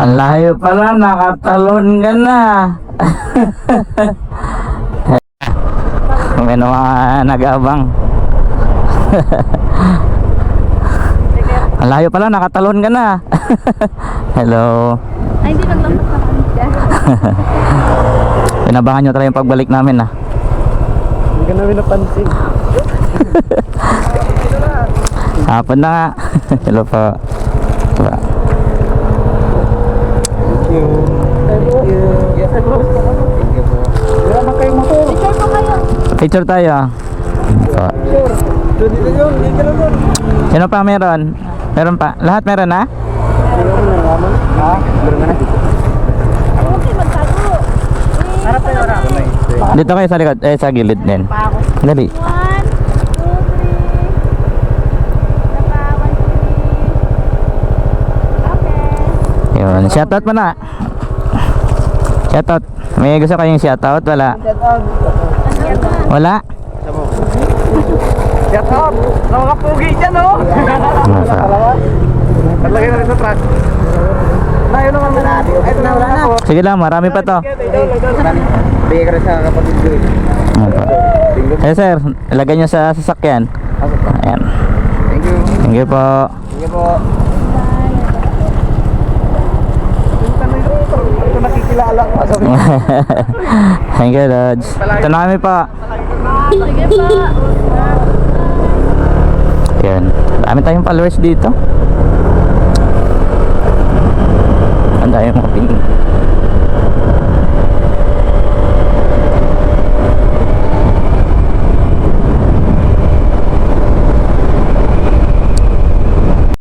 Ang layo pala, nakatalon ka na. May mga nag-abang. Ang layo pala, nakatalon ka na. Hello. Ay, hindi naglampas na kami dyan. Pinabangan nyo talaga yung pagbalik namin ah. Hindi ka namin napansin. Hapon na nga. Hello po. Diba? Thank you. Thank you. Yes, I Thank you po. Wala na kayong motor. Picture po kayo. Picture tayo. Po. Sure. Doon dito yun. Hindi ka na doon. Sino pa meron? Meron pa? Lahat meron na? Tayo harap. Dito kayo sa likod. Eh, sa gilid din. Dali. Yun. Shoutout mo na. Shoutout. May gusto kayong shoutout? Wala. Na. Wala? Shut up! Sa mga pugi dyan, oh! Nasa. Talagay na rin sa truck. Tayo naman na. Ito na, wala na. Sige lang, marami pa to. Bigay ka rin sa kapatid ko eh. Ano po? Eh sir, ilagay nyo sa sasakyan. Ayan. Thank you. Thank you po. Thank you po. Ito nakikilala ko. Thank you, Lodge. Ito na kami po. Sige po. Ayan. Dami tayong followers dito.